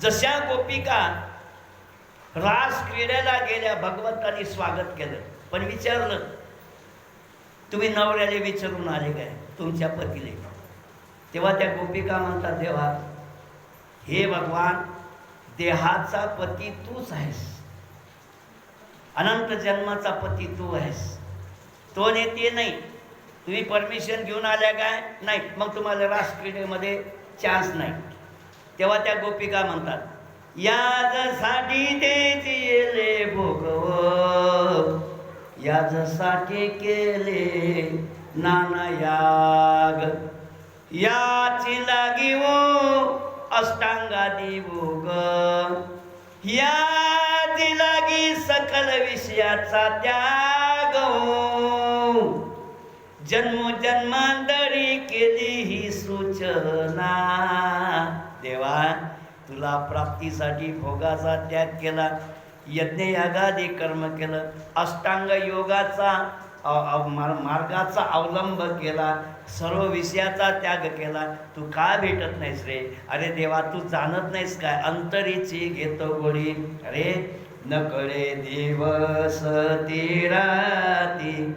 जशा गोपिका रास क्रीडेला गेल्या भगवंतानी स्वागत केलं. पण विचारलं तुम्ही नवऱ्याला विचारून आले काय? तुमच्या पतीले. तेव्हा त्या गोपिका म्हणतात देवा हे भगवान देहाचा पती तूच आहेस. अनंत जन्माचा पती तू आहेस. तो नेते नाही. तुम्ही परमिशन घेऊन आल्या काय? नाही. मग तुम्हाला रास क्रीडेमध्ये चान्स नाही. तेव्हा त्या गोपिका म्हणतात? याजसाठी ते येले भोगव याजसाठी केले नाना याग. याची लागी वो अष्टांगादी भोग याची लागी सकल विषयाचा त्याग. हो. जन्मोजन्मांतरी केली ही सूचना. देवा तुला प्राप्तीसाठी भोगाचा त्याग केला यज्ञयागादी कर्म केलं अष्टांग योगाचा मार्गाचा अवलंब केला सर्व विषयाचा त्याग केला. तू का भेटत नाहीस रे? अरे देवा तू जाणत नाहीस काय? अंतरीची घेतो गोळी. अरे न कळे दिवस ती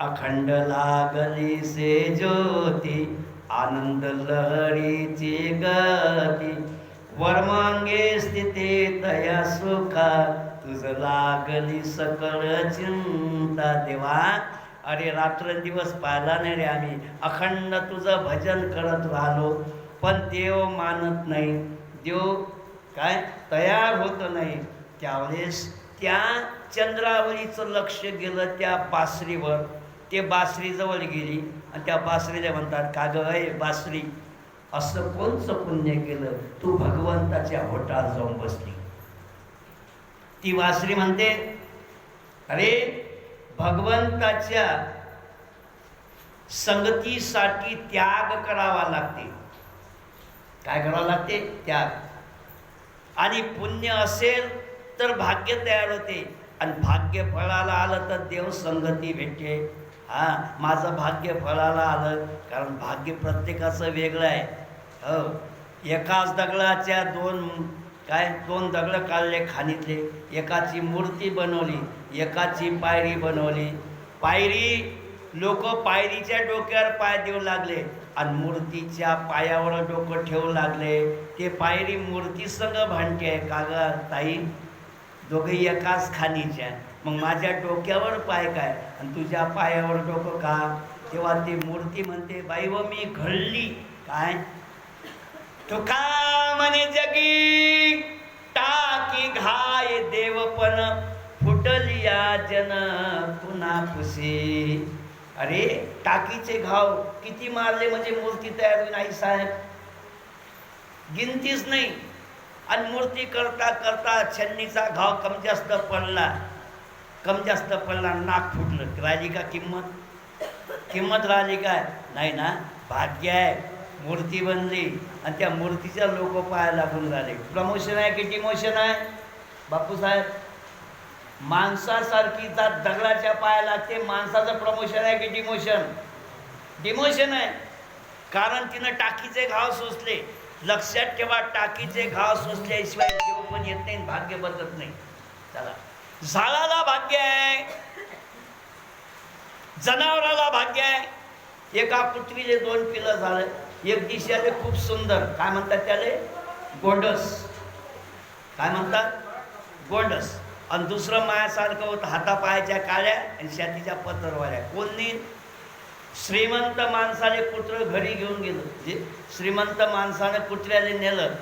अखंड लागली से ज्योती. आनंद लहरीची गती. वरमांगे स्थिती तया सुखा तुझ लागली सकळ चिंता देवा. अरे रात्रंदिवस पाहिला नाही रे आम्ही. अखंड तुझं भजन करत राहिलो. पण देव मानत नाही. देव काय? तयार होत नाही. त्यावेळेस त्या चंद्रावरीचं लक्ष गेलं त्या बासरीवर. ते बासरीजवळ गेली. आणि त्या बासरीला म्हणतात का ग बासरी? असं कोणचं पुण्य केलं? तू भगवंताच्या होटात जाऊन बसली. ती बासरी म्हणते अरे भगवंताच्या संगतीसाठी त्याग करावा लागते. काय करावं लागते? त्याग. आणि पुण्य असेल तर भाग्य तयार होते. आणि भाग्य फळाला आलं तर देव संगती भेटते. हा माझं भाग्य फळाला आलं कारण भाग्य प्रत्येकाचं वेगळं आहे. हो. एकाच दगडाच्या दोन काय दोन दगडं काढले खाणीतले. एकाची मूर्ती बनवली एकाची पायरी बनवली. पायरी लोक पायरीच्या डोक्यावर पाय देऊ लागले आणि मूर्तीच्या पायावर डोकं ठेवू लागले. ते पायरी मूर्तीसंग भांडते का ग ताई? दोघे एकाच खाणीच्या. मग माझ्या डोक्यावर पाय काय? आणि तुझ्या पायावर डोकं का? तेव्हा ती मूर्ती म्हणते बाई व मी घडली. काय? तुका म्हणे जगी? टाकी घाय देवपण. फुटलिया जन पुन्हा खुशी अरे टाकीचे घाव किती मारले म्हणजे मूर्ती तयार होईल आई साहेब? गिनतीच नाही. आणि मूर्ती करता करता छन्नीचा घाव कम जास्त पडला. कमी जास्त पडला नाक फुटलं. राहिली का किंमत? किंमत राहिली काय नाही ना. भाग्य आहे. मूर्ती बनली. आणि त्या मूर्तीच्या लोक पाहायला लागून राहिले. प्रमोशन आहे की डिमोशन आहे? बापूसाहेब माणसासारखी जात दगडाच्या पायाला ते माणसाचं प्रमोशन आहे की डिमोशन? डिमोशन आहे. कारण तिनं टाकीचे घाव सोसले. लक्षात ठेवा टाकीचे घाव सोसल्याशिवाय जीव पण येत नाही आणि भाग्य बदलत नाही. चला. झाडाला भाग्य आहे. जनावराला भाग्य आहे. एका पृथ्वीले दोन पिलं झालं. एक दिशाले खूप सुंदर. काय म्हणतात त्याले? गोंडस. काय म्हणतात? गोंडस. आणि दुसरं मायासारखं होतं हातापायाच्या काळ्या आणि शेतीच्या पत्रवाल्या कोणी श्रीमंत माणसाने कुत्र घरी घेऊन गेलं. जे श्रीमंत माणसानं कुत्र्याने नेलं.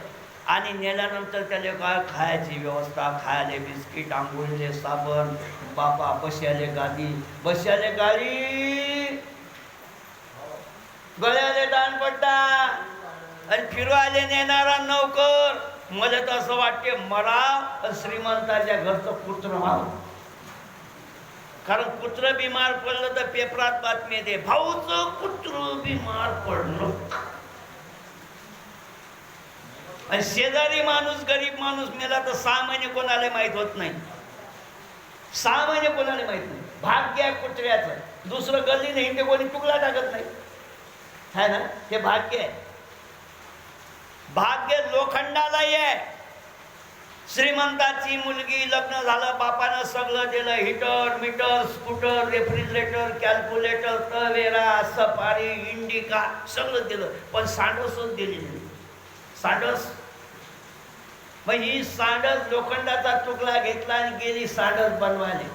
आणि नेल्यानंतर त्याला काय खायची व्यवस्था? खायले बिस्किट आंघोळीले साबण बापा बशाले गादी. बश्याले गाडी. गळ्याले दानपट्टा. आणि फिरवायला नेणारा नौकर. मला तर असं वाटते मला श्रीमंताच्या घरचं पुत्र व्हावं. कारण कुत्र बिमार पडलं तर पेपरात बातमी येते भाऊचं कुत्र बिमार पडलं. आणि शेजारी माणूस गरीब माणूस मेला तर सहा महिने कोणाला माहीत होत नाही. सहा महिने कोणाला माहीत नाही. भाग्य आहे कुत्र्याचं. दुसरं गल्ली नाही ते कोणी तुकडा टाकत नाही. है ना? ते भाग्य आहे. भाग्य लोखंडालाही आहे. श्रीमंताची मुलगी लग्न झालं बापानं सगळं दिलं heater meter scooter refrigerator calculator Tavera Safari Indica सगळं दिलं. पण सांडसच दिली नाही. सांडस मग ही सांडस लोखंडाचा तुकडा घेतला आणि गेली सांडस बनवायला.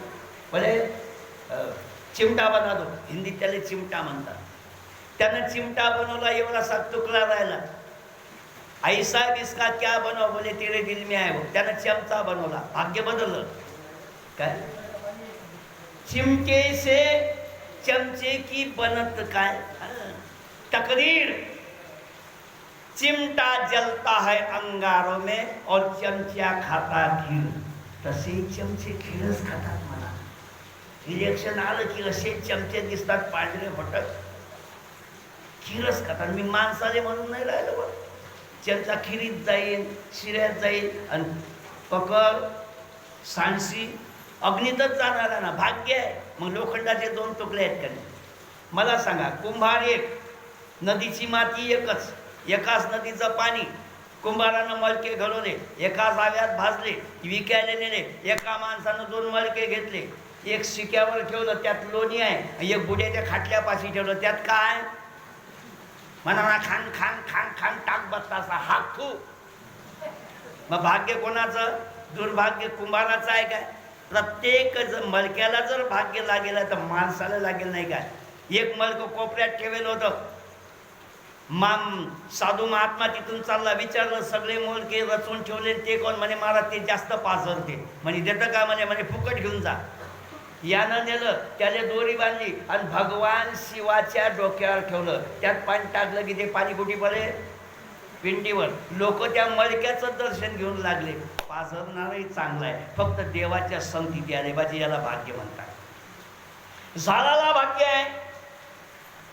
भले चिमटा बना दो. त्याला चिमटा म्हणतात. त्यानं चिमटा बनवला एवढासा तुकडा राहिला. ऐसा दिसका इसका क्या बनव बोले तेरे दिल में आहे त्यानं चमचा बनवला. भाग्य बदललं. काय? चिमके से चमचे की बनत काय? तकरीर. चिमटा जलता है अंगारों में और चमचा खाता खीर। तसे चमचे खीरच खातात मला। इलेक्शन आलं की असे चमचे दिसतात पांढरे फटक। खीरच खातात. मी माणसाले म्हणून नाही राहिलो बघ चमचा खिरीत जाईल शिऱ्यात जाईल आणि पकड सांडशी अग्नीतच जाणार ना. भाग्य आहे. मग लोखंडाचे दोन तुकडे आहेत का मला सांगा कुंभार एक नदीची माती एकच. एकाच नदीचं पाणी कुंभारानं मळके घडवले एका जाव्यात भाजले विकायला नेले एका माणसानं दोन मळके घेतले. एक शिक्यावर ठेवलं त्यात लोणी आहे एक बुड्याच्या खाटल्यापाशी ठेवलं त्यात काय? म्हणा खान खान खान खान टाक बसता हा थू मग भाग्य कोणाचं? दुर्भाग्य कुंभाराचं आहे काय? प्रत्येक जर मलक्याला जर भाग्य लागेल आहे तर माणसाला लागेल नाही काय? एक मलक कोपऱ्यात ठेवेल होतं माम साधू महात्मा तिथून चालला विचारलं सगळे मोलके रचून ठेवले ते कोण? म्हणे महाराज ते जास्त पाचर ते. म्हणे देतं का? म्हणे म्हणे फुकट घेऊन जा. यानं नेलं त्याला दोरी बांधली आणि भगवान शिवाच्या डोक्यावर ठेवलं. त्यात पाणी टाकलं की ते पाणी कुठे पडे? पिंडीवर. लोक त्या मळक्याचं दर्शन घेऊन लागले. पाझरणारही चांगलं आहे. फक्त देवाच्या संगतीत आले बाजी याला भाग्य म्हणतात. झाडाला भाग्य आहे.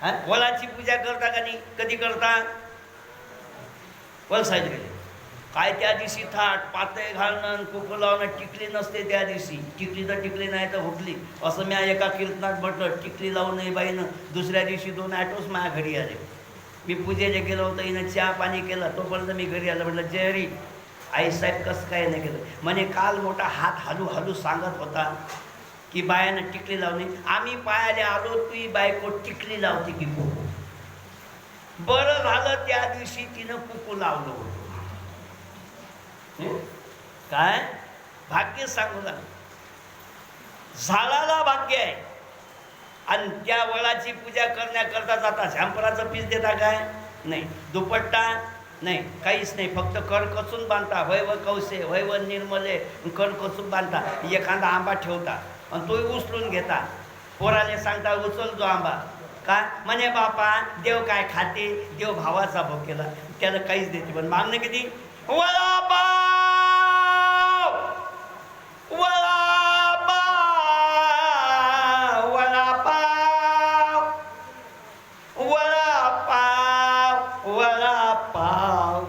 वलाची पूजा करता का नाही? कधी करता? वल साईड गेले. काय त्या दिवशी थाट पातळ घालणं कुकू लावणं टिकली नसते त्या दिवशी. टिकली तर टिकली नाही तर हुकली असं मी एका कीर्तनात म्हटलं टिकली लावून नाही बाईनं दुसऱ्या दिवशी दोन ॲटोच माझ्या घरी आले. मी पूजेला केलं होतं हिनं चहा पाणी केलं. तोपर्यंत मी घरी आलं म्हटलं जयरी आईसाहेब कसं काय नाही केलं. म्हणे काल मोठा हात हलू हलू सांगत होता. की बायानं टिकली लावली. आम्ही पायाला आलो तुही बायको टिकली लावते की कुकू बरं झालं त्या दिवशी तिनं कुकू लावलं होतं. काय? भाग्य सांगू लागलं. झाडाला भाग्य आहे. आणि त्या वळाची पूजा करण्याकरता जाता. झांपराचं पीस देता काय? नाही. दुपट्टा? नाही. काहीच नाही. फक्त कणकचून बांधता. वैव कौसे वैव निर्मले कर कचून बांधता. एखादा आंबा ठेवता. आणि तोही उचलून घेता. पोराले सांगता उचल तो आंबा. का? म्हणे बापा देव काय खाते? देव भावाचा भोग केला. त्याला काहीच देते पण मागणं किती? वडापाव! वडापाव! वडापाव! वडापाव! वडापाव!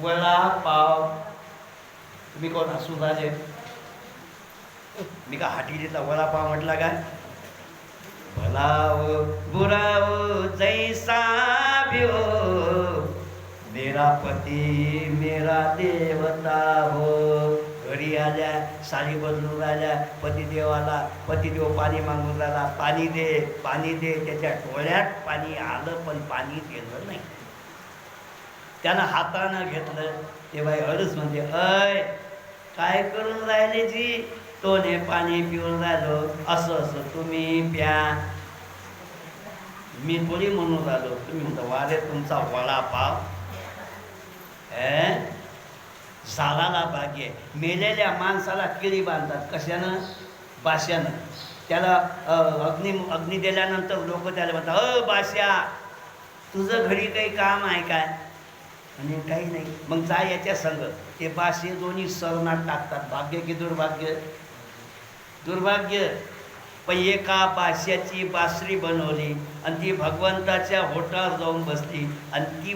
वडापाव! तुम्ही कोण? असू झाले मी का हाटीलीचा वडापाव म्हटला काय भलाव बुराव जैसा भ्यो हो, मेरा पती मेरा देवता हो. घरी आल्या साडी बदलून राहिल्या पतिदेवाला पतिदेव पाणी मागून राहिला पाणी दे पाणी दे त्याच्या डोळ्यात पाणी आलं पण पाणी दिलं नाही. त्यानं हातानं घेतलं ते बाई अडच म्हणजे अय काय करून राहिले जी? तोने पाणी पिऊन राहिलो असं असं. तुम्ही प्या. मी थोडी म्हणून राहिलो. तुम्ही म्हणता वारे तुमचा वडापाव. ए झाडाला भाग्य आहे. मेलेल्या माणसाला किडी बांधतात. कशानं? बाश्यानं. त्याला अग्नि अग्नी अग्नी दिल्यानंतर लोक त्याला म्हणतात अ बाश्या तुझं घरी काही काम आहे काय आणि काही नाही. मग जा याच्या संग. ते बाशे दोन्ही सरणात टाकतात. भाग्य की दुर्भाग्य? दुर्भाग्य पण एका बाश्याची बासरी बनवली आणि ती भगवंताच्या होटावर जाऊन बसली आणि ती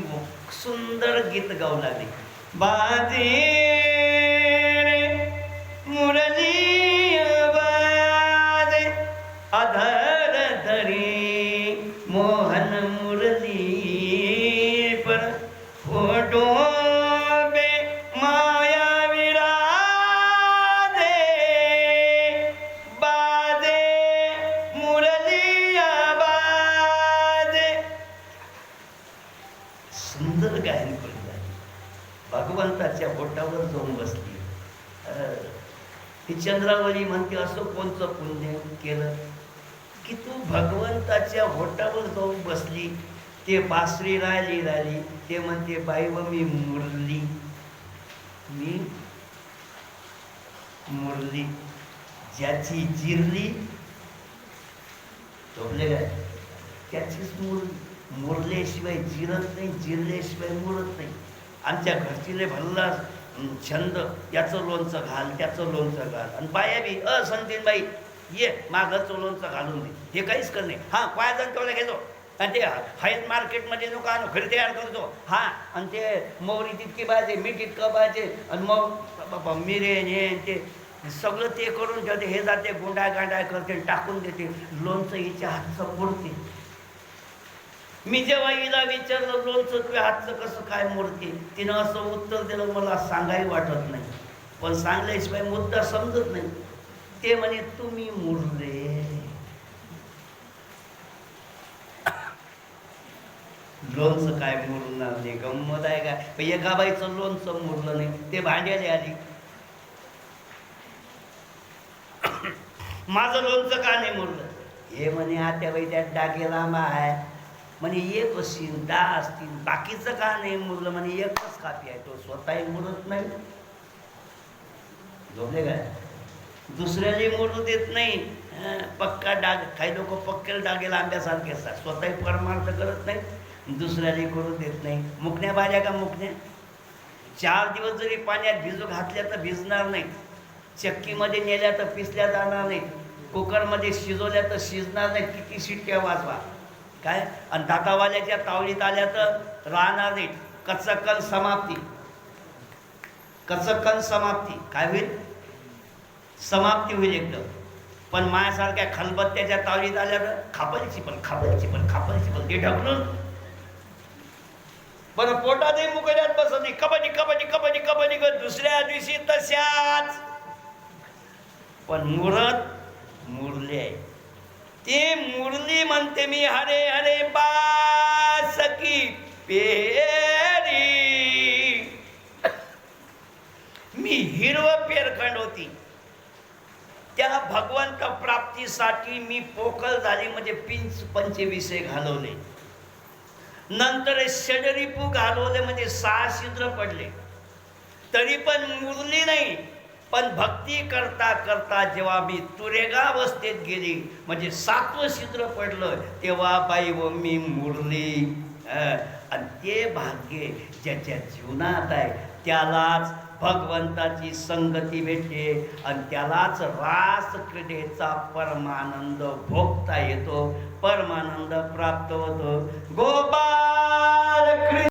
सुंदर गीत गाऊ लागली. बाजी मुरली ही चंद्रावली म्हणते असं कोणतं पुण्य केलं? की तू भगवंताच्या होटावर जाऊन बसली ते बासरी राहिली राहिली ते म्हणते बाई व मी मुरली. मी मुरली. ज्याची जिरली झोपले काय त्याचीच मुर मुरल्याशिवाय जिरत नाही जिरल्याशिवाय मुरत नाही. आमच्या घरचीले भल्ला छंद याचं लोणचं घाल त्याचं लोणचं घाल. आणि बाया बी अ संतीन बाई ये मागचं लोणचं घालून दे. हे काहीच कर नाही. हां पाय जाऊन घेतो. आणि ते हायत मार्केटमध्ये नको आणू घरी तयार करतो. हा आणि ते मोहरी तितकी पाहिजे मीठ इतकं पाहिजे आणि मग बाबा हे ते सगळं ते करून ठेवते. हे जाते गुंडा गांडा करते टाकून देते. लोणचं हिच्या हातचं पुरते. मी जेव्हा हिला विचारलं लोणचं तुझ्या हातचं कसं काय मूर्ती तिनं असं उत्तर दिलं मला सांगाही वाटत नाही. पण सांगल्याशिवाय मुद्दा समजत नाही. ते म्हणे तुम्ही मुरले. लोणचं काय मुरणार नाही गंमत आहे काय? पण एका बाईचं लोणचं मुरलं नाही ते भांड्याला आली. माझं लोणचं का नाही मुरलं? हे म्हणे आत्या बाई त्यात डागे लांब आहे. म्हणे एक असतील दहा असतील बाकीचं का नाही? मुरलं म्हणे एकच कापी आहे तो स्वतःही मुरत नाही. झोपले काय? दुसऱ्यालाही मोडू देत नाही. पक्का डाग काही लोक पक्के डागेला आंब्यासारखे असतात. स्वतःही परमार्थ करत नाही दुसऱ्यालाही करू देत नाही. मुकण्या भाज्या का मुकण्या? चार दिवस जरी पाण्यात भिजू घातल्या तर भिजणार नाही. चक्कीमध्ये नेल्या तर पिसल्या जाणार नाही. कुकरमध्ये शिजवल्या तर शिजणार नाही. किती शिट्ट्या वाजवा. काय? आणि दातावाल्याच्या तावडीत आल्या तर राहणार नाही कचकन समाप्ती. कचकन समाप्ती. काय होईल? समाप्ती होईल एकदम. पण मायासारख्या खलबत्त्याच्या तावडीत आल्या तर खापलची पण खापलची पण खापलची पण. ते ढकलून. बरं पोटातही मुकड्यात बसत नाही कबड्डी कबड्डी कबड्डी कबड्डी. कर दुसऱ्या दिवशी तशाच. पण मुरत मुरले आहे ती मुरली म्हणते मी हरे हरे बासकी पेरी. मी हिरव पेरखंड होती. त्या भगवंत प्राप्तीसाठी मी पोकळ झाली म्हणजे पिंच पंचविषय घालवले. नंतर शेडरिपू घालवले म्हणजे सहा छिद्र पडले. तरी पण मुरली नाही. पण भक्ती करता करता जेव्हा मी तुरेगा अवस्थेत गेली म्हणजे सातवं शिद्र पडलं तेव्हा बाई व मी मुरली. आणि ते भाग्य ज्याच्या जीवनात आहे त्यालाच भगवंताची संगती भेटते आणि त्यालाच रास क्रीडेचा परमानंद भोगता येतो परमानंद प्राप्त होतो. गोपाल